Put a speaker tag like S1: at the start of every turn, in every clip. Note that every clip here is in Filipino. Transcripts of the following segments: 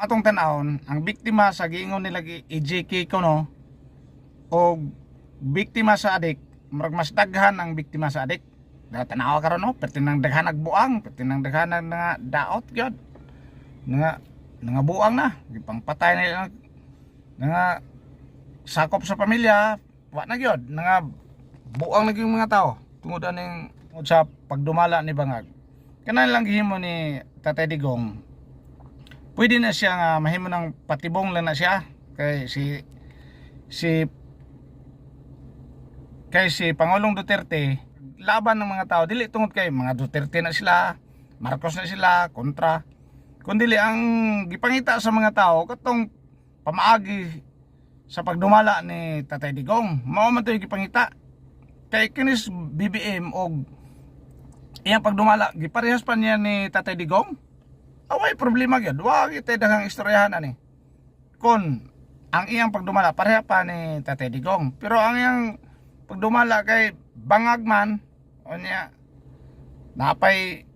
S1: atong tanawon ang biktima sa giingon nila gi- EJK ko no? O biktima sa adik murag mas daghan ang biktima sa adik. Da tanawa karon no? Perti nang daghan nagbuang perti nang daghan nga daot gyud. Nga nga buang na. Gipangpatay na nga sakop sa pamilya wa na gyud. Nga buang na mga tao. Tungod aning sa pagdumala ni bangag. Kanan lang gihimo ni Tatay Digong pwede na siya nga mahimo ng patibong lang na siya. Kay si si kay si Pangulong Duterte laban ng mga tao. Dili tungod kay mga Duterte na sila Marcos na sila kontra. Kundi ang gipangita sa mga tao katong pamaagi sa pagdumala ni Tatay Digong mao man to yung gipangita. Kay kinis BBM og iyang pagdumala giparehas pa niya ni Tatay Digong away problema gyud wa kita daghang istoryahan ani. Kon ang iyang pagdumala pareha pa ni Tatay Digong. Pero ang iyang pagdumala kay bangag man o napay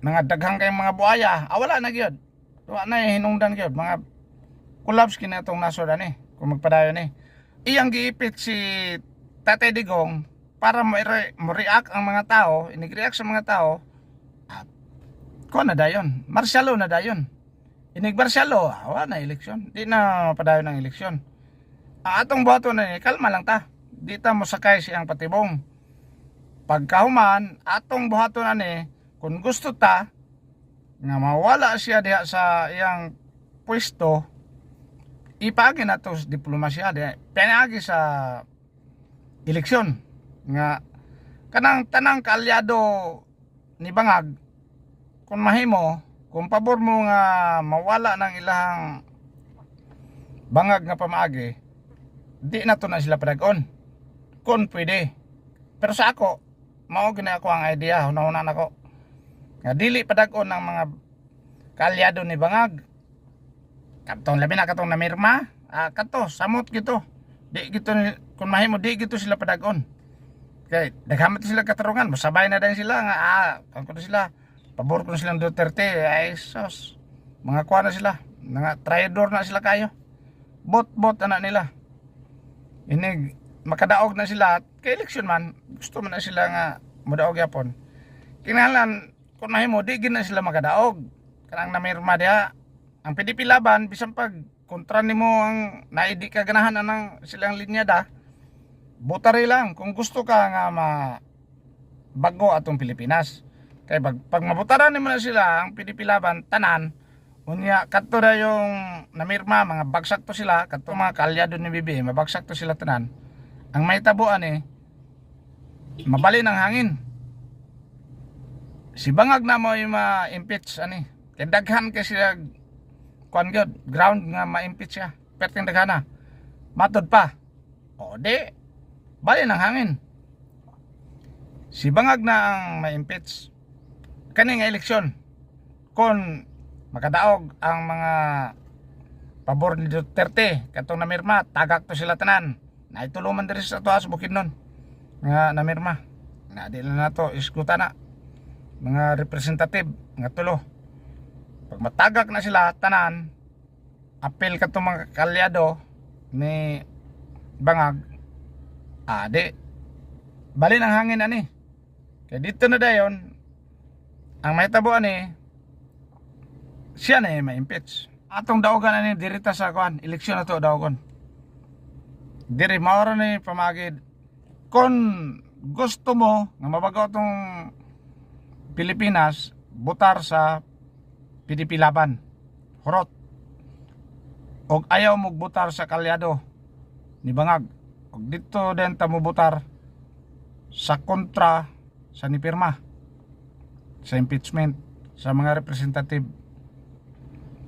S1: mga daghang kay mga buaya ah, wala na gyud. Wa na hinungdan gyud. Mga collapse kina tong nasod ani kung magpadayon ni. Iyang giipit si Tatay Digong para mo, react ang mga tao, inig-react sa mga tao, ko na dayon. Marshalo na dayon. Inig Marshalo, awa na eleksyon. Di na padayon ng eleksyon. Ang atong boto na ni, kalma lang ta. Di ta mo sakay siyang patibong. Pagkahuman, atong buhato na ni, kung gusto ta, nga mawala siya diha sa iyang pwesto, ipagi na to diplomasya diha. Pinagi sa eleksyon nga kanang tanang kaalyado ni Bangag kung mahimo kung pabor mo nga mawala ng ilang bangag nga pamaagi di na to na sila padagon kung pwede. Pero sa ako mao gina ako ang idea. Hunahuna nako nga dili padagon ng mga kaalyado ni Bangag. Katong labi na katong namirma. Ah, kato samot gito. Di gito kung mahimo di gito sila padagon. Kay daghamat sila katarungan. Masabay na din sila nga ah kan ko na sila pabor ko silang Duterte. Ay sos mga kuha na sila. Mga traidor na sila kayo. Bot bot anak nila. Inig makadaog na sila kay eleksyon man gusto man na sila nga mudaog yapon. Kinahanglan kung mahimo di gid na sila makadaog. Kanang namirma diha ang PDP laban bisan pag kontra nimo ang naidi ka ganahan ng silang linyada butari lang. Kung gusto ka nga ma bago atong Pilipinas kay pag, pag mabutaran nimo na sila ang PDP laban tanan. Unya kadto na yung namirma mga bagsak to sila. Kadto mga kalyado ni BBM mabagsak to sila tanan. Ang may tabuan eh mabali ng hangin. Si bangag na mo ma-impeach ani. Kay daghan kay sila kuan gyud ground nga ma-impeach siya. Perting daghana matod pa. O di. Bali ng hangin. Si bangag na ang ma-impeach kani nga eleksyon kon makadaog ang mga pabor ni Duterte katong namirma tagak to sila tanan. Na ituluman diri sa tuas bukid nun nga namirma. Na di na nato iskuta na. Mga representative nga tulo. Pag matagak na sila tanan apel katong mga kalyado ni bangag ah di bali ng hangin ani kaya dito na dayon ang may tabo ani siya na yung ma-impeach atong daogan ani dirita sa kuan eleksyon na to daogon diri maura ni pamagid kon gusto mo nga mabago tong Pilipinas butar sa PDP laban. Horot. Og ayaw mo butar sa kalyado ni bangag. Og dito din ta mo butar sa kontra sa ni pirma sa impeachment sa mga representative.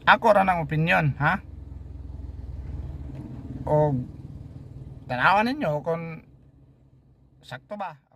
S1: Ako ra ng opinion ha? O tanawan ninyo kung sakto ba